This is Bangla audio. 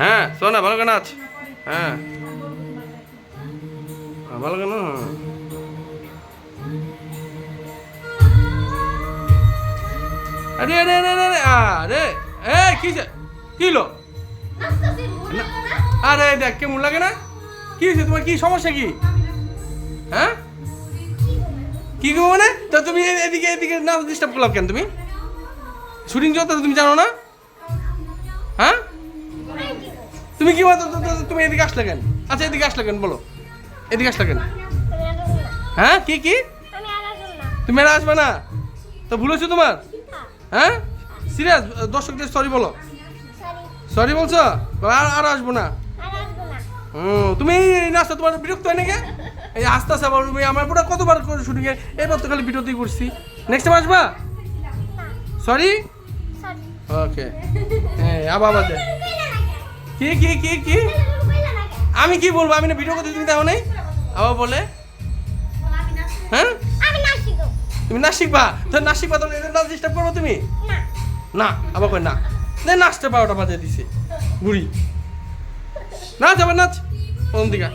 হ্যাঁ শোনা ভালো করে নাচ। হ্যাঁ। হ্যাঁ, ভালো কেন আরে এ কি দেখ কেমন লাগে না? তোমার? কি সমস্যা কি? হ্যাঁ? মানে? তুমি এদিকে এদিকে ডিস্টার্ব কেন তুমি? শুটিং তুমি জানো না? তুমি কি তুমি এদিকে আসলে কেন? আচ্ছা এদিকে আসলে কেন বলো। এদিকে আসলে কেন? হ্যাঁ কি কি? তুমি আর আসবে না? তো ভুল হয়েছে তোমার? হ্যাঁ? সিরিয়াস দর্শকদের সরি বলো। সরি বলছো? আর আর আসব না? হুম, তুমি এই নাচটা তোমার বিরক্ত হয় নাকি? এই আস্তে আস্তে আবার তুমি আমার পুরো কতবার করে শুটিং এ এবার তো খালি বিরতি করছি নেক্সট টাইম আসবা? সরি ওকে হ্যাঁ আবার আবার। কি কি কি কি? আমি কি বলব? আমি না ভিডিও করতে তুমি দেখো নাই? আবার বলে? হ্যাঁ? তুমি না শিখবা? তো না শিখবা, তাহলে এদের নাচ ডিস্টার্ব করব তুমি? না, আবার কই না। নাচতে নাচটা বারোটা বাজে দিছে। বুড়ি। নাচ আবার নাচ। প্রথম দিকা